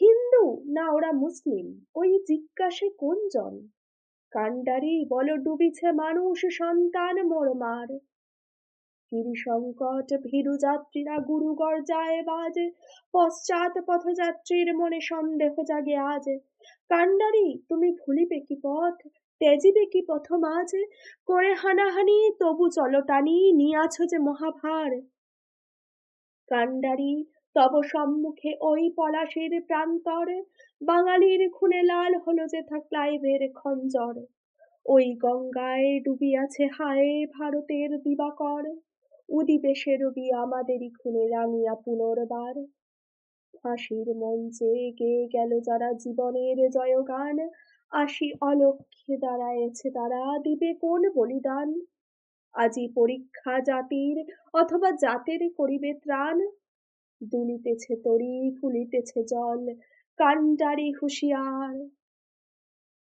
হিন্দু না ওরা মুসলিম? ওই জিজ্ঞাসে কোনজন কান্ডারি বল ডুবিছে মানুষ সন্তান মোর মার ভীরু যাত্রীরা গুরু গর্জায় বাজ। পশ্চাৎ পথযাত্রীর মনে সন্দেহ জাগে আজ। কান্ডারি তুমি ভুলিবে কি পথ? তেজিবে কি পথ মাঝ? করে হানাহানি, তবু চলো টানি নিয়াছ যে মহাভার। কান্ডারি তব সম্মুখে ওই পলাশের প্রান্তর, বাঙালির খুনে লাল হলো যে ক্লাইভের খঞ্জর। ওই গঙ্গায় ডুবিয়াছে হায় ভারতের দিবাকর উদিবে সে রবি আমাদেরই খুনে রাঙিয়া পুনর্বার। ফাঁসির মঞ্চে গেয়ে গেল যারা জীবনের জয়গান আসি অলক্ষে দাঁড়ায়েছে তারা দিবে কোন বলিদান? আজি পরীক্ষা জাতির অথবা জাতের করিবে ত্রাণ দুলিতেছে তরি ফুলিতেছে জল কান্ডারি হুঁশিয়ার।